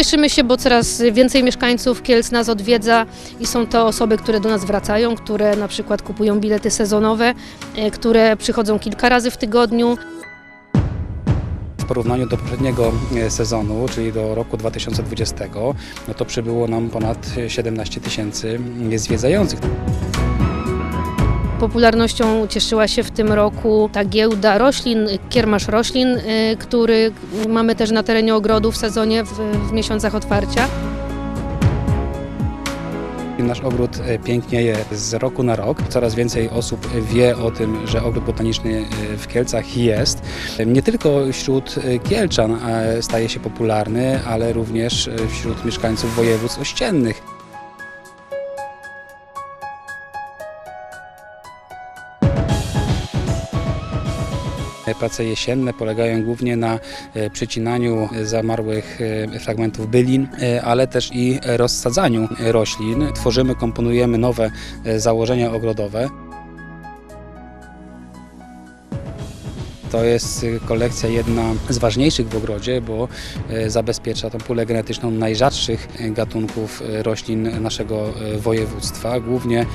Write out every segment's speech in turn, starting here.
Cieszymy się, bo coraz więcej mieszkańców Kielc nas odwiedza i są to osoby, które do nas wracają, które na przykład kupują bilety sezonowe, e, które przychodzą kilka razy w tygodniu. W porównaniu do poprzedniego e, sezonu, czyli do roku 2020, no to przybyło nam ponad 17 tysięcy zwiedzających. Popularnością cieszyła się w tym roku ta giełda roślin, kiermasz roślin, y, który mamy też na terenie ogrodu w sezonie, w, w miesiącach otwarcia. Nasz ogród e, pięknieje z roku na rok. Coraz więcej osób wie o tym, że ogród botaniczny e, w Kielcach jest. Nie tylko wśród Kielczan staje się popularny, ale również wśród mieszkańców województw ościennych. Prace jesienne polegają głównie na e, przycinaniu zamarłych e, fragmentów bylin, e, ale też i rozsadzaniu roślin. Tworzymy, komponujemy nowe e, założenia ogrodowe. To jest e, kolekcja jedna z ważniejszych w ogrodzie, bo e, zabezpiecza tą pulę genetyczną najrzadszych e, gatunków e, roślin naszego e, województwa. Głównie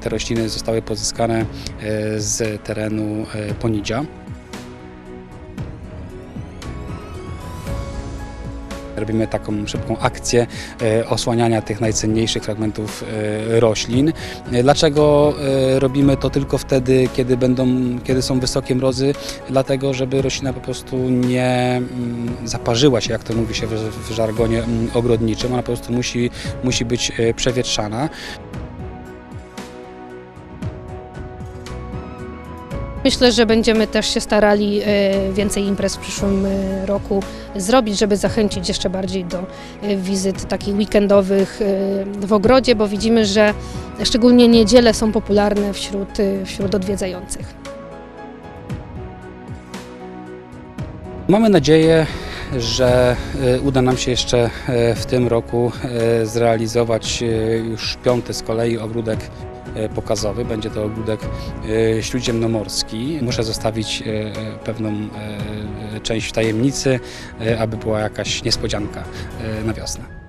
te rośliny zostały pozyskane e, z terenu e, Ponidzia. Robimy taką szybką akcję e, osłaniania tych najcenniejszych fragmentów e, roślin. E, Dlaczego robimy to tylko wtedy, kiedy, będą, kiedy są wysokie mrozy? Dlatego, żeby roślina po prostu nie mm, zaparzyła się, jak to mówi się w, w żargonie mm, ogrodniczym. Ona po prostu musi, musi być przewietrzana. Myślę, że będziemy też się starali e, więcej imprez w przyszłym e, roku zrobić, żeby zachęcić jeszcze bardziej do e, wizyt takich weekendowych w ogrodzie, bo widzimy, że szczególnie niedziele są popularne wśród, wśród odwiedzających. Mamy nadzieję, że uda nam się jeszcze w tym roku zrealizować już piąty z kolei ogródek pokazowy. Będzie to ogródek e, śródziemnomorski. Muszę zostawić e, e, pewną e, część w tajemnicy, e, aby była jakaś niespodzianka e, na wiosnę.